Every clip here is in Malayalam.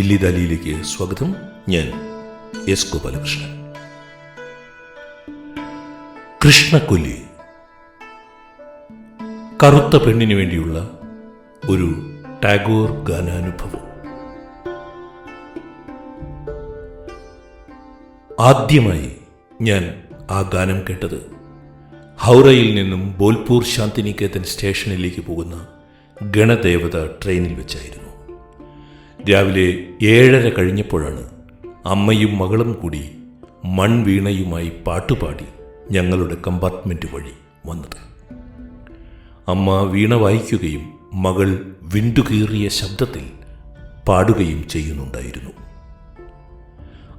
ദില്ലി ദാലിയിലേക്ക് സ്വാഗതം. ഞാൻ എസ് ഗോപാലകൃഷ്ണൻ. കൃഷ്ണക്കൊല്ലി. കറുത്ത പെണ്ണിന് വേണ്ടിയുള്ള ഒരു ടാഗോർ ഗാനാനുഭവം. ആദ്യമായി ഞാൻ ആ ഗാനം കേട്ടത് ഹൗറയിൽ നിന്നും ബോൽപൂർ ശാന്തിനികേതൻ സ്റ്റേഷനിലേക്ക് പോകുന്ന ഗണദേവത ട്രെയിനിൽ വെച്ചായിരുന്നു. രാവിലെ ഏഴര കഴിഞ്ഞപ്പോഴാണ് അമ്മയും മകളും കൂടി മൺവീണയുമായി പാട്ടുപാടി ഞങ്ങളുടെ കമ്പാർട്ട്മെന്റ് വഴി വന്നത്. അമ്മ വീണ വായിക്കുകയും മകൾ വിണ്ടുകീറിയ ശബ്ദത്തിൽ പാടുകയും ചെയ്യുന്നുണ്ടായിരുന്നു.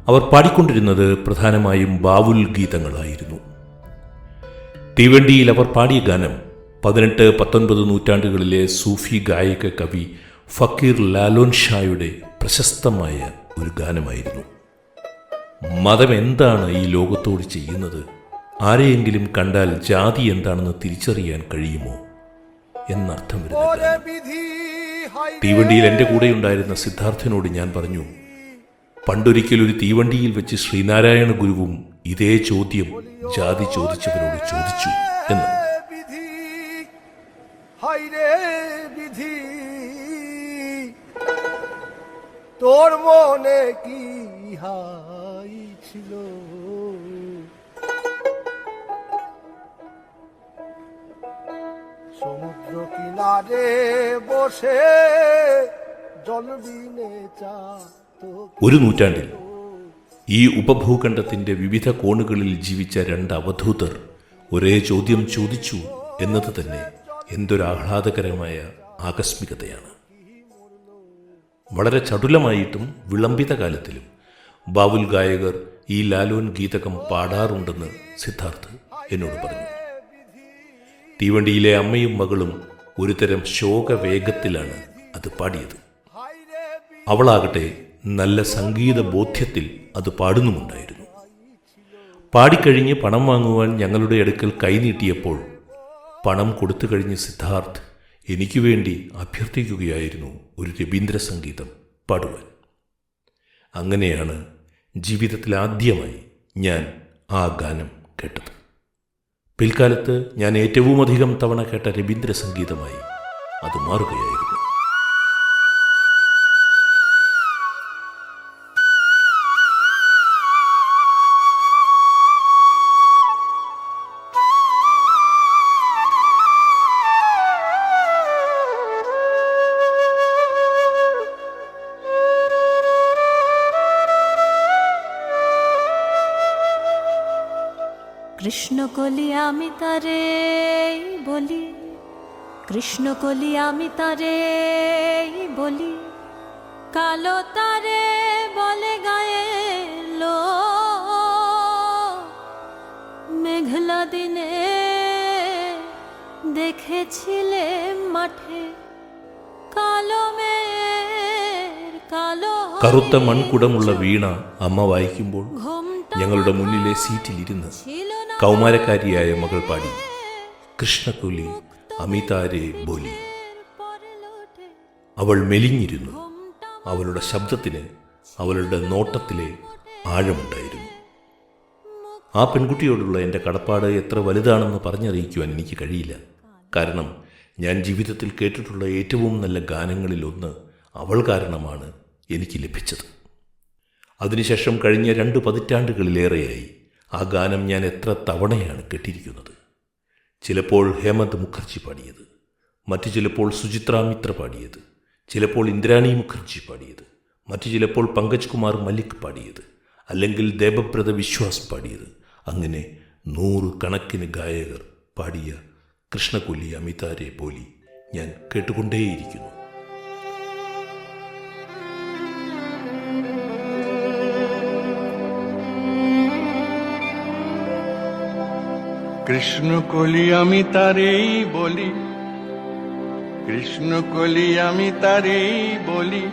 അവർ പാടിക്കൊണ്ടിരുന്നത് പ്രധാനമായും ബാവുൽ ഗീതങ്ങളായിരുന്നു. തീവണ്ടിയിൽ അവർ പാടിയ ഗാനം പതിനെട്ട് പത്തൊൻപത് നൂറ്റാണ്ടുകളിലെ സൂഫി ഗായക കവി ഫക്കീർ ലാലോൻ ഷായുടെ പ്രശസ്തമായ ഒരു ഗാനമായിരുന്നു. മതം എന്താണ് ഈ ലോകത്തോട് ചെയ്യുന്നത്? ആരെയെങ്കിലും കണ്ടാൽ ജാതി എന്താണെന്ന് തിരിച്ചറിയാൻ കഴിയുമോ? എന്നർത്ഥം വരുന്ന ഗാനം. തീവണ്ടിയിൽ എന്റെ കൂടെയുണ്ടായിരുന്ന സിദ്ധാർത്ഥനോട് ഞാൻ പറഞ്ഞു പണ്ടൊരിക്കൽ ഒരു തീവണ്ടിയിൽ വെച്ച് ശ്രീനാരായണ ഗുരുവും ഇതേ ചോദ്യം ജാതി ചോദിച്ചവരോട് ചോദിച്ചു എന്ന്. তোর মনে কি হাই ছিল সমুদ্র কিনারে বসে জল বিনে চা তোকে ഒരു നൂറ്റാണ്ടിൽ ഈ ഉപഭൂഖണ്ഡത്തിന്റെ വിവിധ കോണുകളിൽ ജീവിച്ച രണ്ട് അവധൂതർ ഒരേ ചോദ്യം ചോദിച്ചു എന്നത് തന്നെ എന്തൊരു ആഹ്ലാദകരമായ ആകസ്മികതയാണ് വളരെ ചടുലമായിട്ടും വിളംബിത കാലത്തിലും ബാവുൽ ഗായകർ ഈ ലാലോൻ ഗീതകം പാടാറുണ്ടെന്ന് സിദ്ധാർത്ഥ് എന്നോട് പറഞ്ഞു. തീവണ്ടിയിലെ അമ്മയും മകളും ഒരുതരം ശോകവേഗത്തിലാണ് അത് പാടിയത്. അവളാകട്ടെ നല്ല സംഗീത ബോധ്യത്തിൽ അത് പാടുന്നുമുണ്ടായിരുന്നു. പാടിക്കഴിഞ്ഞ് പണം വാങ്ങുവാൻ ഞങ്ങളുടെ അടുക്കൽ കൈനീട്ടിയപ്പോൾ പണം കൊടുത്തു കഴിഞ്ഞ് സിദ്ധാർത്ഥ് എനിക്ക് വേണ്ടി അഭ്യർത്ഥിക്കുകയായിരുന്നു ഒരു രവീന്ദ്ര സംഗീതം പാടുവാൻ. അങ്ങനെയാണ് ജീവിതത്തിൽ ആദ്യമായി ഞാൻ ആ ഗാനം കേട്ടത്. പിൽക്കാലത്ത് ഞാൻ ഏറ്റവുമധികം തവണ കേട്ട രവീന്ദ്ര സംഗീതമായി അത് മാറുകയായിരുന്നു. কৃষ্ণকলি আমি তারে বলি কৃষ্ণকলি আমি তারে বলি কালো তারে বলে গায়ে লো মেঘলা দিনে দেখেছিলে মাঠে কালো মেয়ের কালো കറുത്ത മൺകുടമുള്ള വീണ അമ്മ വായിക്കുമ്പോൾ ঘুমটা ഞങ്ങളുടെ മുന്നിലെ സീറ്റിലിരുന്ന് ছিল না കൗമാരക്കാരിയായ മകൾ പാടി. കൃഷ്ണകുലി അമിതാരെ ബോലി. അവൾ മെലിഞ്ഞിരുന്നു. അവളുടെ ശബ്ദത്തിന് അവളുടെ നോട്ടത്തിലെ ആഴമുണ്ടായിരുന്നു. ആ പെൺകുട്ടിയോടുള്ള എന്റെ കടപ്പാട് എത്ര വലുതാണെന്ന് പറഞ്ഞറിയിക്കുവാൻ എനിക്ക് കഴിയില്ല. കാരണം ഞാൻ ജീവിതത്തിൽ കേട്ടിട്ടുള്ള ഏറ്റവും നല്ല ഗാനങ്ങളിലൊന്ന് അവൾ കാരണമാണ് എനിക്ക് ലഭിച്ചത്. അതിനുശേഷം കഴിഞ്ഞ രണ്ട് പതിറ്റാണ്ടുകളിലേറെയായി. ആ ഗാനം ഞാൻ എത്ര തവണയാണ് കേട്ടിരിക്കുന്നത്. ചിലപ്പോൾ ഹേമന്ത് മുഖർജി പാടിയത് മറ്റു ചിലപ്പോൾ സുചിത്ര മിത്ര പാടിയത് ചിലപ്പോൾ ഇന്ദ്രാണി മുഖർജി പാടിയത് മറ്റു ചിലപ്പോൾ പങ്കജ് കുമാർ മല്ലിക് പാടിയത് അല്ലെങ്കിൽ ദേവബ്രത വിശ്വാസ് പാടിയത്. അങ്ങനെ നൂറ് കണക്കിന് ഗായകർ പാടിയ കൃഷ്ണകുലി അമിതാരെ പോലി ഞാൻ കേട്ടുകൊണ്ടേയിരിക്കുന്നു. কৃষ্ণ কলি আমি তারেই বলি কৃষ্ণ কলি আমি তারেই বলি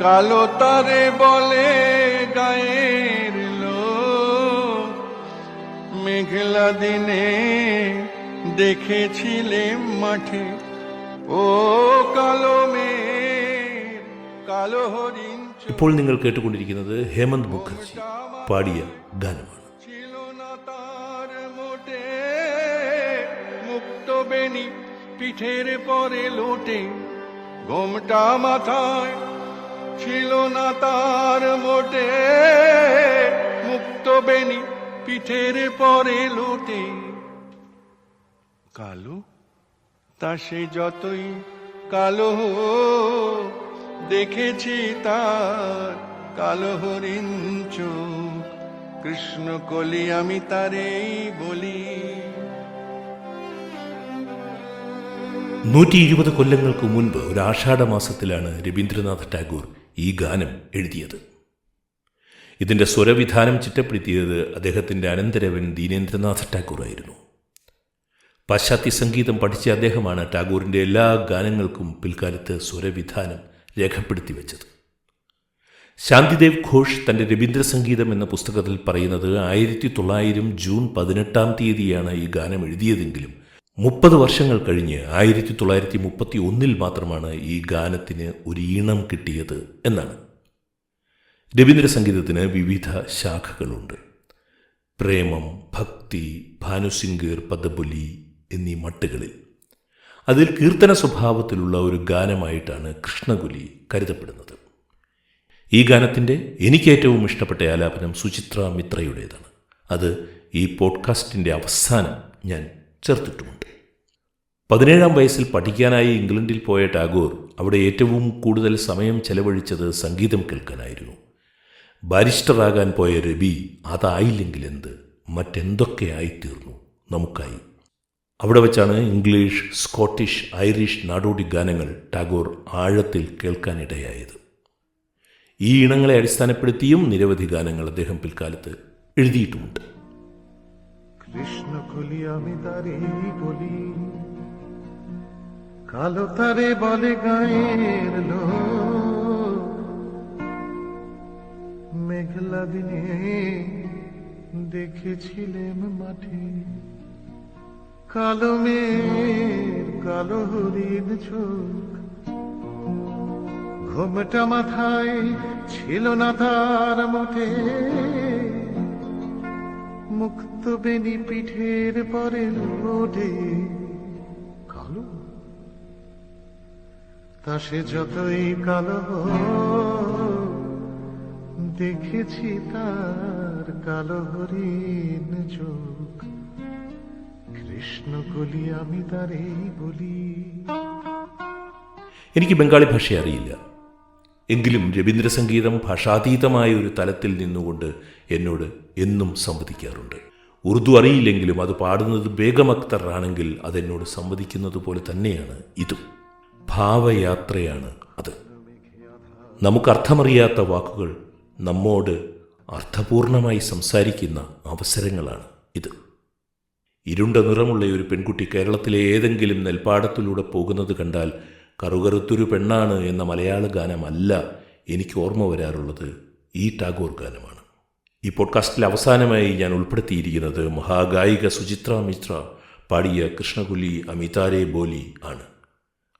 কালো তারে বলে গায়ের লোক মেঘলা দিনে দেখেছিলে মাঠে ও কালো মেঘ কালো হরিণ চোখ ഇപ്പോൾ നിങ്ങൾ കേട്ടുകൊണ്ടിരിക്കുന്നത് ഹേമന്ത് മുഖർജി പാടിയ ഗാനമാണ് বেনি পিঠের পরে লোটে ঘোমটা মাথায় ছিল না তার মোটে। মুক্ত বেনি পিঠের পরে লোটে। কালো? তা সে যতই কালো দেখেছি তার কালো হরিণ চোখ। কৃষ্ণ কলি আমি তারেই বলি। നൂറ്റി ഇരുപത് കൊല്ലങ്ങൾക്ക് മുൻപ് ഒരു ആഷാഢ മാസത്തിലാണ് രവീന്ദ്രനാഥ് ടാഗോർ ഈ ഗാനം എഴുതിയത്. ഇതിന്റെ സ്വരവിധാനം ചിട്ടപ്പെടുത്തിയത് അദ്ദേഹത്തിന്റെ അനന്തരവൻ ദീനേന്ദ്രനാഥ് ടാഗോർ ആയിരുന്നു. പാശ്ചാത്യ സംഗീതം പഠിച്ച അദ്ദേഹമാണ് ടാഗോറിന്റെ എല്ലാ ഗാനങ്ങൾക്കും പിൽക്കാലത്ത് സ്വരവിധാനം രേഖപ്പെടുത്തി വെച്ചത്. ശാന്തിദേവ് ഘോഷ് തന്റെ രവീന്ദ്ര സംഗീതം എന്ന പുസ്തകത്തിൽ പറയുന്നത് ആയിരത്തി തൊള്ളായിരം ജൂൺ പതിനെട്ടാം തീയതിയാണ് ഈ ഗാനം എഴുതിയതെങ്കിലും മുപ്പത് വർഷങ്ങൾ കഴിഞ്ഞ് ആയിരത്തി തൊള്ളായിരത്തി മുപ്പത്തി ഒന്നിൽ മാത്രമാണ് ഈ ഗാനത്തിന് ഒരു ഈണം കിട്ടിയത് എന്നാണ്. രവീന്ദ്ര സംഗീതത്തിന് വിവിധ ശാഖകളുണ്ട്. പ്രേമം ഭക്തി ഭാനുസിംഗർ പദബുലി എന്നീ മട്ടുകളിൽ. അതിൽ കീർത്തന സ്വഭാവത്തിലുള്ള ഒരു ഗാനമായിട്ടാണ് കൃഷ്ണകുലി കരുതപ്പെടുന്നത്. ഈ ഗാനത്തിന്റെ എനിക്കേറ്റവും ഇഷ്ടപ്പെട്ട ആലാപനം സുചിത്ര മിത്രയുടേതാണ്. അത് ഈ പോഡ്കാസ്റ്റിന്റെ അവസാനം ഞാൻ ചേർത്തിട്ടുമുണ്ട്. പതിനേഴാം വയസ്സിൽ പഠിക്കാനായി ഇംഗ്ലണ്ടിൽ പോയ ടാഗോർ അവിടെ ഏറ്റവും കൂടുതൽ സമയം ചെലവഴിച്ചത് സംഗീതം കേൾക്കാനായിരുന്നു. ബാരിസ്റ്ററാകാൻ പോയ രവി അതായില്ലെങ്കിൽ എന്ത് മറ്റെന്തൊക്കെ ആയിത്തീർന്നു നമുക്കായി. അവിടെ വച്ചാണ് ഇംഗ്ലീഷ് സ്കോട്ടിഷ് ഐറിഷ് നാടോടി ഗാനങ്ങൾ ടാഗോർ ആഴത്തിൽ കേൾക്കാനിടയായത്. ഈ ഇണങ്ങളെ അടിസ്ഥാനപ്പെടുത്തിയും നിരവധി ഗാനങ്ങൾ അദ്ദേഹം പിൽക്കാലത്ത് എഴുതിയിട്ടുമുണ്ട്. কৃষ্ণ কলি আমি তারে বলি। কালো তারে বলে গায়ের মেঘলা দিনে দেখেছিলেম মাঠে। কালো মেঘ, কালো হরিণ চোখ ঘুমটা মাথায় ছিল না তার মোটে মুক্ত বেনি পিঠের পরে লোডে কালো তা সে যতই কালো হোক, দেখেছি তার কালো হরিণ চোখ কৃষ্ণ কলি আমি তারেই বলি എനിക്ക് ബംഗാളി ഭാഷ അറിയില്ല എങ്കിലും രവീന്ദ്ര സംഗീതം ഭാഷാതീതമായ ഒരു തലത്തിൽ നിന്നുകൊണ്ട് എന്നോട് എന്നും സംവദിക്കാറുണ്ട്. ഉറുദു അറിയില്ലെങ്കിലും അത് പാടുന്നത് ബേഗം അക്തർ ആണെങ്കിൽ അതെന്നോട് സംവദിക്കുന്നത് പോലെ തന്നെയാണ് ഇതും. ഭാവയാത്രയാണ് അത്. നമുക്ക് അർത്ഥമറിയാത്ത വാക്കുകൾ നമ്മോട് അർത്ഥപൂർണമായി സംസാരിക്കുന്ന അവസരങ്ങളാണ് ഇത്. ഇരുണ്ട നിറമുള്ള ഒരു പെൺകുട്ടി കേരളത്തിലെ ഏതെങ്കിലും നെൽപ്പാടത്തിലൂടെ പോകുന്നത് കണ്ടാൽ കറുകറുത്തൊരു പെണ്ണാണ് എന്ന മലയാള ഗാനമല്ല എനിക്ക് ഓർമ്മ വരാറുള്ളത് ഈ ടാഗോർ ഗാനമാണ്. ഈ പോഡ്കാസ്റ്റിൽ അവസാനമായി ഞാൻ ഉൾപ്പെടുത്തിയിരിക്കുന്നത് മഹാഗായിക സുചിത്ര മിശ്ര പാടിയ കൃഷ്ണകുലി അമിതാരെ ബോലി ആണ്.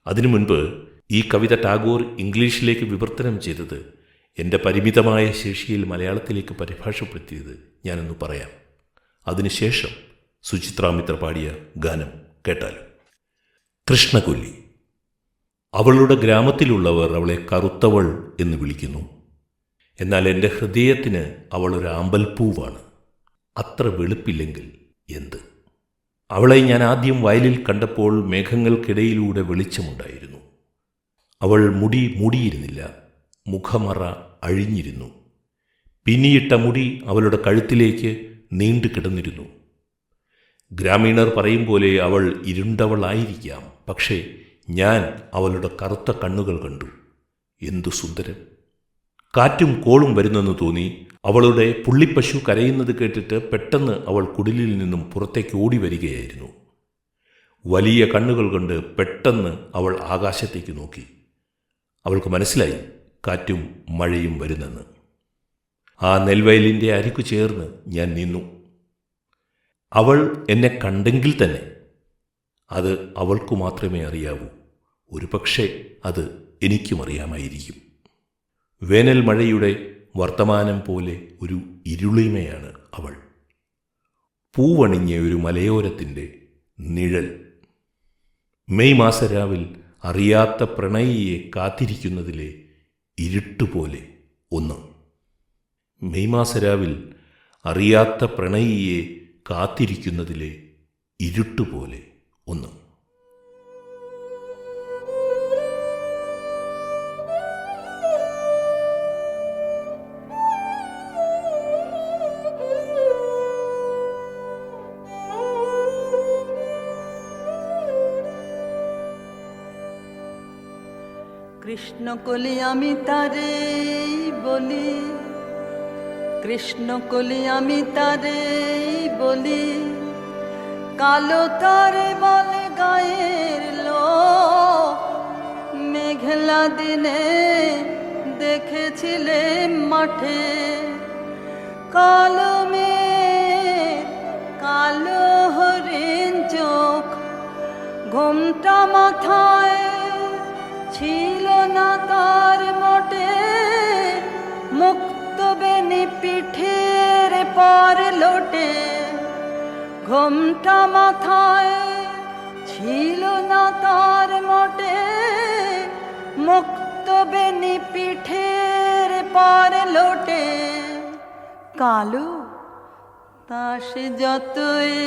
അതിനു മുൻപ് ഈ കവിത ടാഗോർ ഇംഗ്ലീഷിലേക്ക് വിവർത്തനം ചെയ്തത് എന്റെ പരിമിതമായ ശേഷിയിൽ മലയാളത്തിലേക്ക് പരിഭാഷപ്പെടുത്തിയത് ഞാനൊന്ന് പറയാം. അതിനുശേഷം സുചിത്രാമിത്ര പാടിയ ഗാനം കേട്ടാലും? കൃഷ്ണകൊല്ലി അവളുടെ ഗ്രാമത്തിലുള്ളവർ അവളെ കറുത്തവൾ എന്ന് വിളിക്കുന്നു. എന്നാൽ എന്റെ ഹൃദയത്തിന് അവൾ ഒരു ആമ്പൽപ്പൂവാണ്. അത്ര വെളുപ്പില്ലെങ്കിൽ എന്ത്? അവളെ ഞാൻ ആദ്യം വയലിൽ കണ്ടപ്പോൾ മേഘങ്ങൾക്കിടയിലൂടെ വെളിച്ചമുണ്ടായിരുന്നു. അവൾ മുടി മൂടിയിരുന്നില്ല മുഖമറ അഴിഞ്ഞിരുന്നു. പിന്നിയിട്ട മുടി അവളുടെ കഴുത്തിലേക്ക് നീണ്ടു കിടന്നിരുന്നു. ഗ്രാമീണർ പറയും പോലെ അവൾ ഇരുണ്ടവളായിരിക്കാം പക്ഷേ ഞാൻ അവളുടെ കറുത്ത കണ്ണുകൾ കണ്ടു. എന്തു സുന്ദരം! കാറ്റും കോളും വരുന്നെന്ന് തോന്നി. അവളുടെ പുള്ളിപ്പശു കരയുന്നത് കേട്ടിട്ട് പെട്ടെന്ന് അവൾ കുടിലിൽ നിന്നും പുറത്തേക്ക് ഓടി വരികയായിരുന്നു. വലിയ കണ്ണുകൾ കൊണ്ട് പെട്ടെന്ന് അവൾ ആകാശത്തേക്ക് നോക്കി. അവൾക്ക് മനസ്സിലായി കാറ്റും മഴയും വരുന്നെന്ന്. ആ നെൽവയലിന്റെ അരിക്കു ചേർന്ന് ഞാൻ നിന്നു. അവൾ എന്നെ കണ്ടെങ്കിൽ തന്നെ. അത് അവൾക്കു മാത്രമേ അറിയാവൂ. ഒരുപക്ഷെ അത് എനിക്കും അറിയാമായിരിക്കും. വേനൽ മഴയുടെ വർത്തമാനം പോലെ ഒരു ഇരുളിമയാണ് അവൾ. പൂവണിഞ്ഞ ഒരു മലയോരത്തിന്റെ നിഴൽ. മെയ് മാസരാവിൽ അറിയാത്ത പ്രണയിയെ കാത്തിരിക്കുന്നതിലെ ഇരുട്ടുപോലെ ഒന്ന്. മെയ് മാസരാവിൽ അറിയാത്ത പ്രണയിയെ കാത്തിരിക്കുന്നതിലെ ഇരുട്ടുപോലെ ഒന്ന്. কৃষ্ণ কলি আমি তারে বলি। কৃষ্ণ কলি আমি তারে বলি। কালো তারে বলে গায়ের লোক, মেঘলা দিনে দেখেছিলে মাঠে। কালো পর লোটে, ঘুমটা মাথায় ছিল না তার মোটে। মুক্ত বেনি পিঠের পর লোটে, কালো তা সে যতই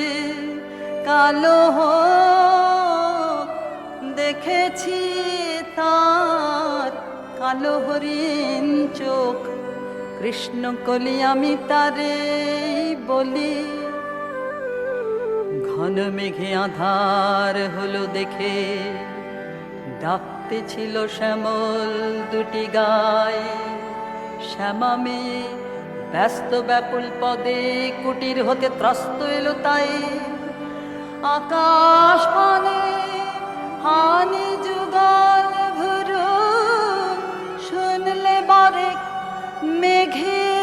কালো হোক, দেখেছি তার কালো হরিণ চোখ। কৃষ্ণ কলি আমি তারে বলি, ঘন মেঘে আধার হলো দেখে। ডাকতে ছিল শ্যামল দুটি গায়ে শ্যামা মেয়ে ব্যস্ত ব্যাকুল পদে কুটির হতে ত্রস্ত এলো তাই। আকাশ পানে হানি যুগল ভুরু, শুনলে গুরু গুরু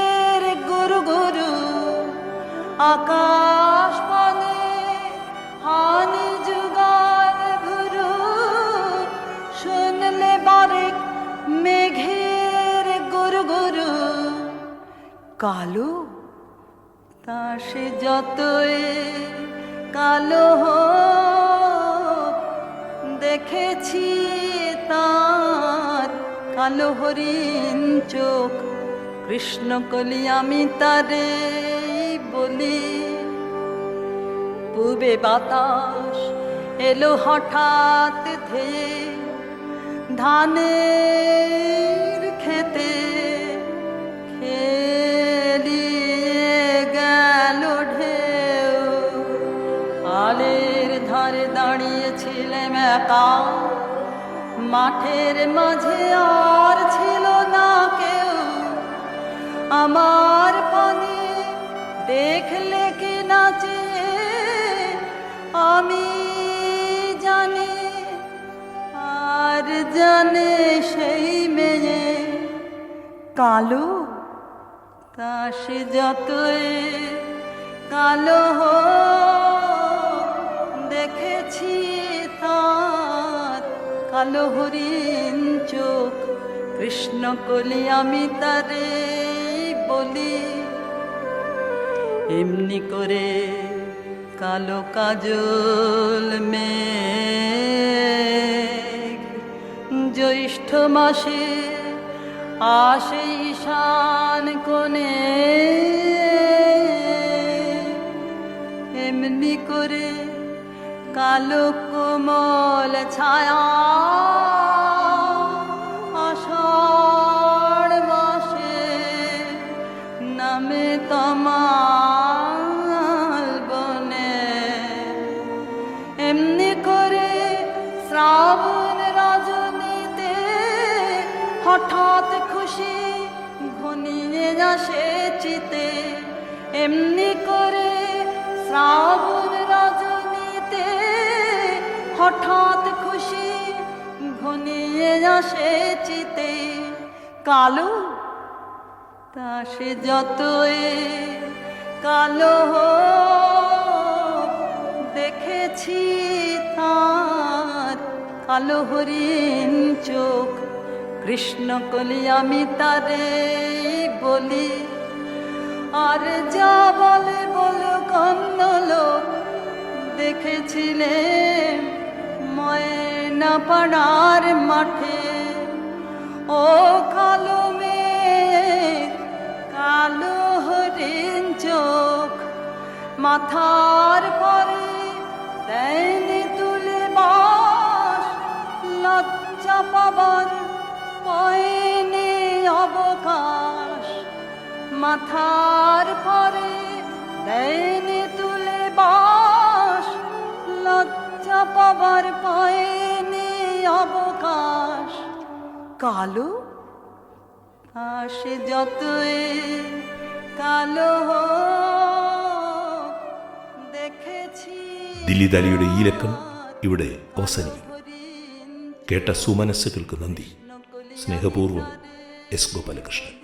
শুনলে বারেক মেঘের গুরু গুরু কালো, তা সে যতই কালো দেখেছি তার কালো হরিণ চোখ। কৃষ্ণ কলি আমি তারে বলি, পূবে বাতাস এলো হঠাৎ ধেয়ে, ধানের খেতে খেলিয়ে গেল ঢেউ। আলের ধারে দাঁড়িয়েছিলাম একা, মাঠের মাঝে আর ছিল না কেউ। আমার পানে দেখলে কি নাচে? আমি জানি, আর জানে সেই মেয়ে। কালো তা সে যতই কালো দেখেছি তার কালো হরিণ চোখ। কৃষ্ণ কলি আমি তারে বলি। এমনি করে কালো কাজল মেঘ জ্যৈষ্ঠ মাসে আসে ঈশান কোণে। এমনি করে কালো কোমল ছায়া আসে চিতে, এমনি করে শ্রাবণ রজনীতে হঠাৎ খুশি ঘনিয়ে আসে চিতে। কালো তা সে যতই কালো দেখেছি তার কালো হরিণ চোখ, কৃষ্ণ কলি আমি তারে বলি, আর যা বলে বলো কন্ন লোক দেখেছিলে ময়না পাড়ার মাঠে। ও কালো মেঘ, কালো হরিণ চোখ, মাথার পরে দেয়নি তুলে বাস, লজ্জা পাবার পায়নি অবকাশ। মাথার পরে দেয়নি তুলে বাস লজ্জা পাবার পায়নি অবকাশ কালো আসে যতই কালো হোক, দেখেছি ദില്ലിദാലിയുടെ ഈ ലക്കം ഇവിടെ അവസാനിക്കുന്നു കേട്ട സുമനസ്സുകൾക്ക് നന്ദി സ്നേഹപൂർവ്വം എസ് ഗോപാലകൃഷ്ണൻ